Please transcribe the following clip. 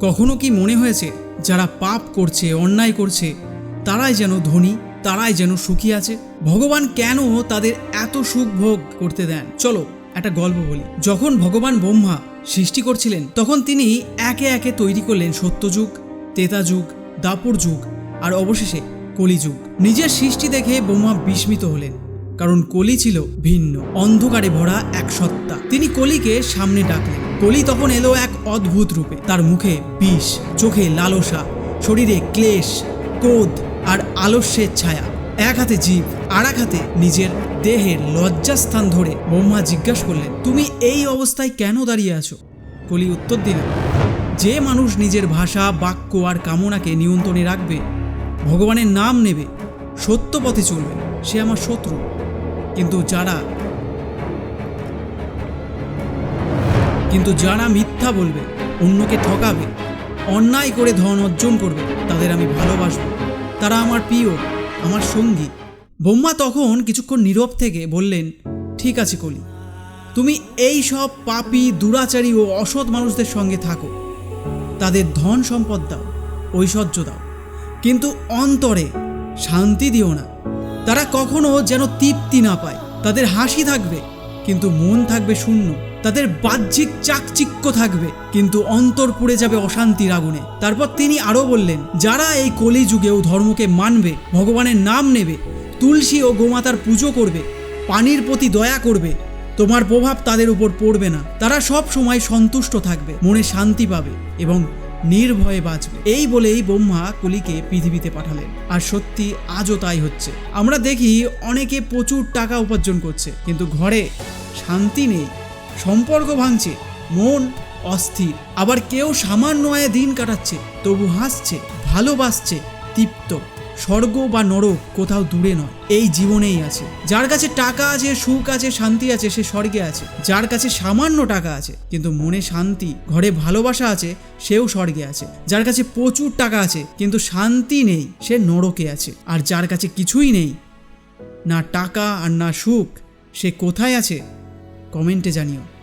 কখনো কি মনে হয়েছে, যারা পাপ করছে, অন্যায় করছে, তারাই যেন ধনী, তারাই যেন সুখী আছে? ভগবান কেন তাদের এত সুখ ভোগ করতে দেন? চলো, একটা গল্প বলি। যখন ভগবান ব্রহ্মা সৃষ্টি করছিলেন, তখন তিনি একে একে তৈরি করলেন সত্যযুগ তেতা যুগ দাপর যুগ আর অবশেষে কলিযুগ। নিজের সৃষ্টি দেখে ব্রহ্মা বিস্মিত হলেন, কারণ কলি ছিল ভিন্ন, অন্ধকারে ভরা এক সত্তা। তিনি কলিকে সামনে ডাকলেন। কলি তখন এলো এক অদ্ভুত রূপে। তার মুখে বিষ, চোখে লালসা, শরীরে ক্লেশ, ক্রোধ আর আলস্যের ছায়া। এক হাতে জীব, আর এক হাতে নিজের দেহের লজ্জাস্থান ধরে ব্রহ্মা জিজ্ঞাসা করলেন, তুমি এই অবস্থায় কেন দাঁড়িয়ে আছো? কলি উত্তর দিলেন, যে মানুষ নিজের ভাষা, বাক্য আর কামনাকে নিয়ন্ত্রণে রাখবে, ভগবানের নাম নেবে, সত্য পথে চলবে। সে আমার শত্রু। কিন্তু যারা কিন্তু যারা মিথ্যা বলবে, অন্যকে ঠকাবে, অন্যায় করে ধন অর্জন করবে, তাদের আমি ভালোবাসবো। তারা আমার প্রিয়, আমার সঙ্গী। ব্রহ্মা তখন কিছুক্ষণ নীরব থেকে বললেন, ঠিক আছে কলি, তুমি এই সব পাপী, দুরাচারী ও অসৎ মানুষদের সঙ্গে থাকো। তাদের ধন সম্পদ দাও, ঐশ্বর্য দাও। কিন্তু অন্তরে শান্তি দিও না। তারা কখনো যেন তৃপ্তি না পায়। তাদের হাসি থাকবে, কিন্তু মন থাকবে শূন্য। তাদের বাহ্যিক চাকচিক্য থাকবে, কিন্তু অন্তর পুড়ে যাবে অশান্তির আগুনে। তারপর তিনি আরও বললেন, যারা এই কলিযুগেও ধর্মকে মানবে, ভগবানের নাম নেবে, তুলসী ও গোমাতার পুজো করবে, পানির প্রতি দয়া করবে, তোমার প্রভাব তাদের উপর পড়বে না। তারা সব সময় সন্তুষ্ট থাকবে, মনে শান্তি পাবে এবং নির্ভয়ে বাঁচবে। এই বলেই ব্রহ্মা কলিকে পৃথিবীতে পাঠালেন। আর সত্যি আজও তাই হচ্ছে। আমরা দেখি অনেকে প্রচুর টাকা উপার্জন করছে, কিন্তু ঘরে শান্তি নেই। সম্পর্ক ভাঙছে, মন অস্থির, আবার কেউ সামান্য আয়ে দিন কাটাচ্ছে, তবু হাসছে, ভালোবাসছে, তৃপ্ত। স্বর্গ বা নরক কোথাও দূরে নয়, এই জীবনেই আছে। যার কাছে টাকা আছে, সুখ আছে, শান্তি আছে, সে স্বর্গে আছে। যার কাছে সামান্য টাকা আছে, কিন্তু মনে শান্তি, ঘরে ভালোবাসা আছে, সেও স্বর্গে আছে। যার কাছে প্রচুর টাকা আছে, কিন্তু শান্তি নেই, সে নরকে আছে। আর যার কাছে কিছুই নেই, না টাকা আর না সুখ, সে কোথায় আছে? কমেন্টে জানিও।